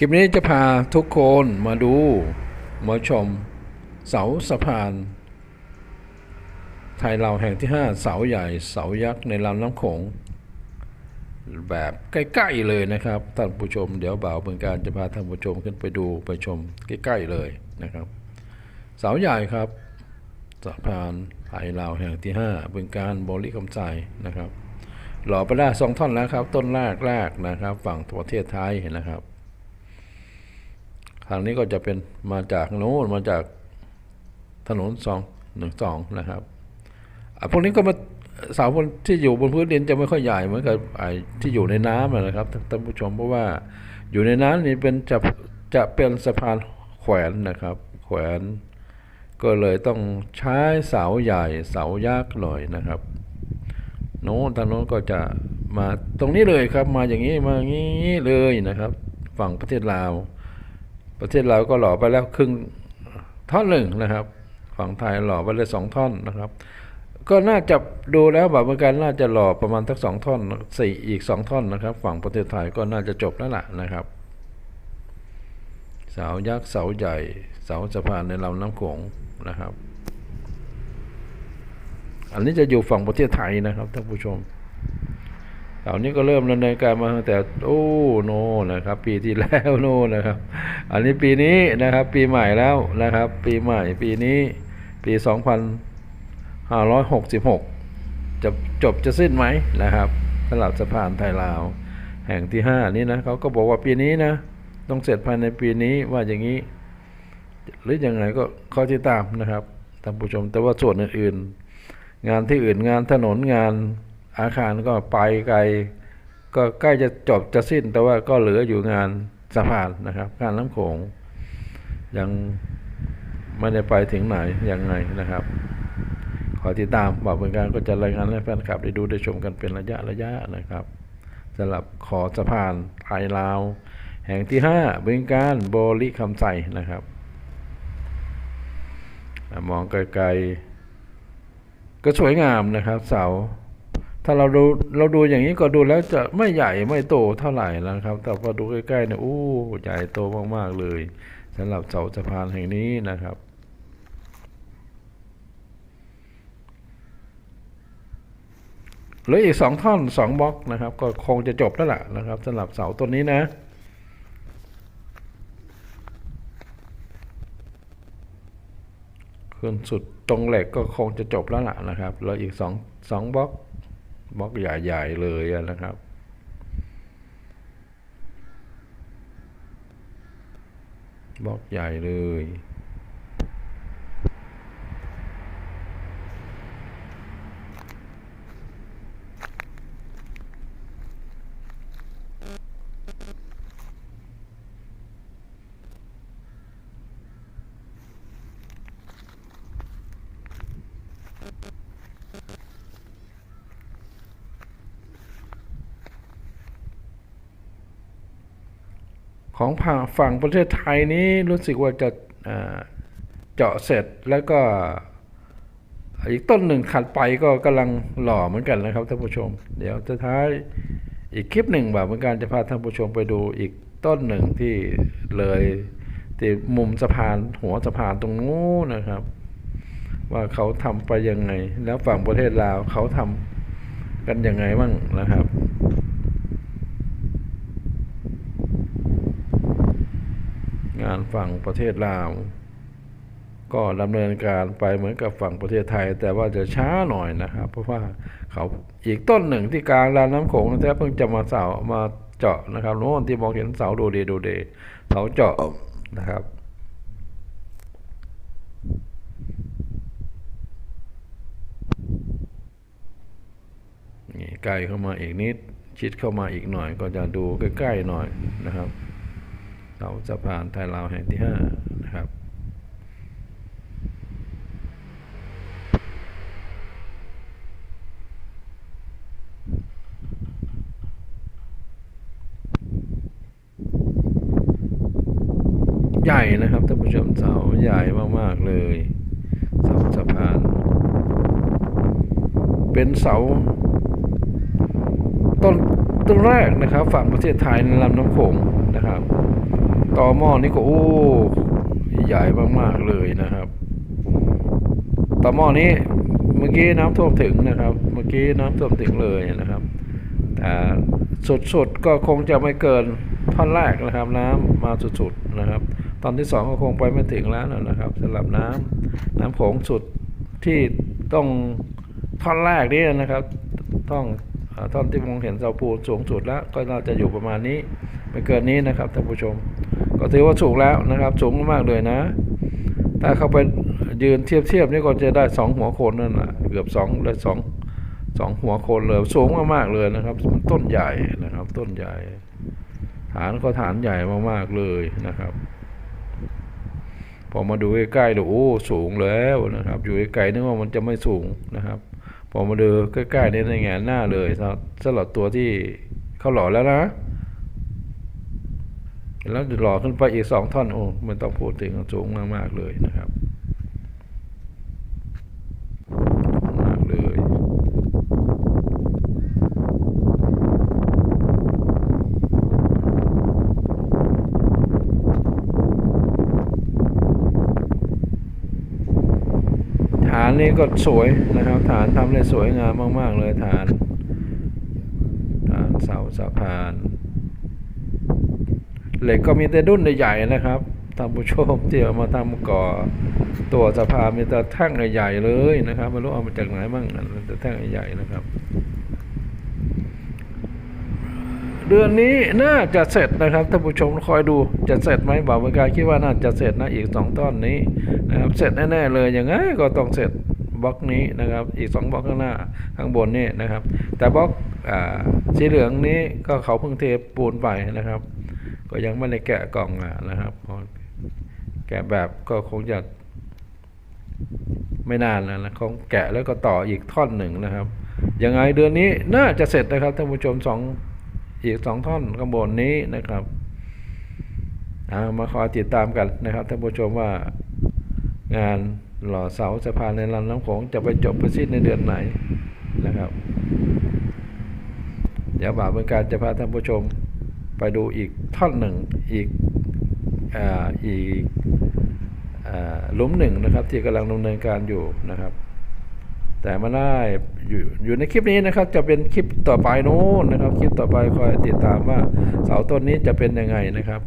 คลิปนี้จะพาทุกคนมาดู มาชม เสาสะพาน ไทยเราแห่งที่ 5 เสาใหญ่เสายักษ์ในลำน้ำโขง แบบใกล้ๆเลยนะครับท่านผู้ชม เดี๋ยวบ่าวเมืองการจะพาท่านผู้ชมขึ้นไปดูไปชมใกล้ๆเลยนะครับ เสาใหญ่ครับสะพานไทยลาวแห่งที่5บึงการบริคำใจนะครับ หล่อไปได้สองท่อนแล้วครับ ต้นแรกแรกนะครับ ฝั่งประเทศไทยนะครับ ทางนี้ก็จะเป็นมาจากโน้นมาจากถนนสองหนึ่งสองนะครับพวกนี้ก็มาเสาบนที่อยู่บนพื้นดินจะไม่ค่อยใหญ่เหมือนกับไอ้ที่อยู่ในน้ำนะครับท่านผู้ชมเพราะว่าอยู่ในน้ำนี่เป็นจะจะเป็นสะพานแขวนนะครับ แขวนก็เลยต้องใช้เสาใหญ่เสายักหน่อยนะครับโน้นทางโน้นก็จะมาตรงนี้เลยครับ มาอย่างนี้มาอย่างนี้เลยนะครับ ฝั่งประเทศลาว ประเทศลาก็หล่อไปแล้วครึ่งท่อนหนึ่งนะครับฝั่งไทยหล่อไปเลยสองท่อนนะครับ ก็น่าจะดูแล้วแบบเหมือนกันน่าจะหล่อประมาณทั้งสองท่อนสี่อีกสองท่อนนะครับ ฝั่งประเทศไทยก็น่าจะจบแล้วล่ะนะครับ เสายักษ์เสาใหญ่ เสาสะพานในลำน้ำโขงนะครับ อันนี้จะอยู่ฝั่งประเทศไทยนะครับท่านผู้ชม เสานี้ก็เริ่มดำเนินการมาตั้งแต่โอ้โนนะครับ ปีที่แล้วโนนะครับ อันนี้ปีนี้นะครับ ปีใหม่แล้วนะครับ ปีใหม่ปีนี้ปี 2566 จะจบจะสิ้นไหมนะครับสำหรับสะพานไทยลาว แห่งที่ 5 นี้นะเขาก็บอกว่าปีนี้นะ ต้องเสร็จภายในปีนี้ว่าอย่างนี้ หรือยังไงก็ข้อที่ตามนะครับท่านผู้ชมแต่ว่าส่วนอื่นๆงานที่อื่นงานถนนงาน อาคารก็ไปไกล ก็ใกล้จะจบจะสิ้น แต่ว่าก็เหลืออยู่งานสะพานนะครับงานน้ำโขงยังไม่ได้ไปถึงไหนยังไงนะครับ ขอติดตามบอกเป็นการก็จะรายงานให้แฟนคลับได้ดูได้ชมกันเป็นระยะระยะนะครับสำหรับขอสะพานไทยลาว แห่งที่5บึงการโบริคำใสนะครับ มองไกลๆก็สวยงามนะครับ เสา ถ้าเราดูเราดูอย่างนี้ก็ดูแล้วจะไม่ใหญ่ไม่โตเท่าไหร่นะครับ แต่พอดูใกล้ๆเนี่ยอู้ใหญ่โตมากๆเลยสำหรับเสาสะพานแห่งนี้นะครับเหลืออีกสองท่อนสองบล็อกนะครับ ก็คงจะจบแล้วล่ะนะครับสำหรับเสาต้นนี้นะ ขึ้นสุดตรงเหล็กก็คงจะจบแล้วล่ะนะครับแล้วอีกสองสองบล็อก บล็อกใหญ่ๆเลยนะครับ บล็อกใหญ่เลย ของฝั่งประเทศไทยนี้รู้สึกว่าจะเจาะเสร็จแล้วก็อีกต้นหนึ่งขัดไปก็กำลังหล่อเหมือนกันนะครับท่านผู้ชม เดี๋ยวจะท้ายอีกคลิปหนึ่งแบบเหมือนกันจะพาท่านผู้ชมไปดูอีกต้นหนึ่งที่เลยที่มุมสะพานหัวสะพานตรงนู้นนะครับ ว่าเขาทำไปยังไง แล้วฝั่งประเทศลาวเขาทำกันยังไงบ้างนะครับานฝั่งประเทศลาว ก็ดำเนินการไปเหมือนกับฝั่งประเทศไทย แต่ว่าจะช้าหน่อยนะครับ เพราะว่าเขาอีกต้นหนึ่งที่กลางลำน้ำโขงนะแท้เพิ่งจะมาเสามาเจาะนะครับโน้นที่มองเห็นเสาดูเดดูเดเสาเจาะนะครับนี่ใกล้เข้ามาอีกนิด ชิดเข้ามาอีกหน่อยก็จะดูใกล้ๆหน่อยนะครับ เสาสะพานไทยลาวแห่งที่ห้านะครับใหญ่นะครับท่านผู้ชมเสาใหญ่มาก ๆ เลยเสาสะพาน เป็นเสา ต้นต้นแรกนะครับ ฝั่งประเทศไทยในลำน้ำโขงนะครับ ต่อหม้อนี่ก็โอ้ใหญ่มากๆเลยนะครับต่อหม้อนี้เมื่อกี้น้ำท่วมถึงนะครับ เมื่อกี้น้ำท่วมถึงเลยนะครับแต่สุดๆก็คงจะไม่เกินท่อนแรกนะครับ น้ำมาสุดๆนะครับ ตอนที่สองก็คงไปไม่ถึงแล้วนะครับสำหรับน้ำน้ำโขงสุดที่ต้องท่อนแรกนี่นะครับ ต้องท่อนที่มองเห็นเสาปูนสูงสุดแล้ว ก็น่าจะอยู่ประมาณนี้ไม่เกินนี้นะครับท่านผู้ชม ก็ถือว่าสูงแล้วนะครับ สูงมากเลยนะ ถ้าเข้าไปยืนเทียบเทียบๆนี่ก็จะได้สองหัวโคนนั่นแหละเกือบสองได้สองสองหัวโคนเลยสูงมากๆเลยนะครับมันต้นใหญ่นะครับ ต้นใหญ่ ฐานก็ฐานใหญ่มากๆเลยนะครับ พอมาดูใกล้ๆดูโอ้สูงแล้วนะครับ อยู่ไกลๆนึกว่ามันจะไม่สูงนะครับพอมาดูใกล้ๆนี่ในแงนหน้าเลยสลับสำหรับตัวที่เขาหล่อแล้วนะ แล้วหล่อขึ้นไปอีกสองท่อนโอ้ไม่ต้องพูดถึงสูงมาก ๆ เลยนะครับมากเลยฐานนี้ก็สวยนะครับ ฐานทำได้สวยงามมาก ๆ เลยฐาน ฐานเสาสะพาน เหล็กก็มีแต่ดุ้นใหญ่ๆนะครับท่านผู้ชมที่เอามาทำก่อตัวสะพานมีแต่แท่งใหญ่ๆเลยนะครับไม่รู้เอามาจากไหนบ้างแต่แท่งใหญ่ๆนะครับ เดือนนี้น่าจะเสร็จนะครับท่านผู้ชมคอยดูจะเสร็จไหมบ่าวบกายคิดว่าน่าจะเสร็จนะอีกสองต้นนี้นะครับเสร็จแน่ๆเลยอยังไงก็ต้องเสร็จบล็อกนี้นะครับ อีกสองบล็อกข้างหน้าข้างบนนี่นะครับ แต่บล็อกอสีเหลืองนี้ก็เขาเพิ่งเทปูนไปนะครับ ก็ยังไม่ได้แกะกล่องอะนะครับพอแกะแบบก็คงจะไม่นานแล้วนะคงแกะแล้วก็ต่ออีกท่อนหนึ่งนะครับ ยังไงเดือนนี้น่าจะเสร็จนะครับท่านผู้ชมสองอีกสองท่อนข้างบนนี้นะครับเอามาคอยติดตามกันนะครับท่านผู้ชมว่างานหล่อเสาสะพานในลำน้ำโขงจะไปจบประสิ้นในเดือนไหนนะครับ เดี๋ยวบ่าวเป็นการจะพาท่านผู้ชม ไปดูอีกท่อนหนึ่งอีกออีกหลุมหนึ่งนะครับ ที่กำลังดำเนินการอยู่นะครับ แต่มาได้อยู่อยู่ในคลิปนี้นะครับ จะเป็นคลิปต่อไปโน้นนะครับ คลิปต่อไปคอยติดตามว่าเสาต้นนี้จะเป็นยังไงนะครับ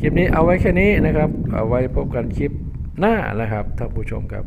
คลิปนี้เอาไว้แค่นี้นะครับ เอาไว้พบกันคลิปหน้านะครับท่านผู้ชมครับ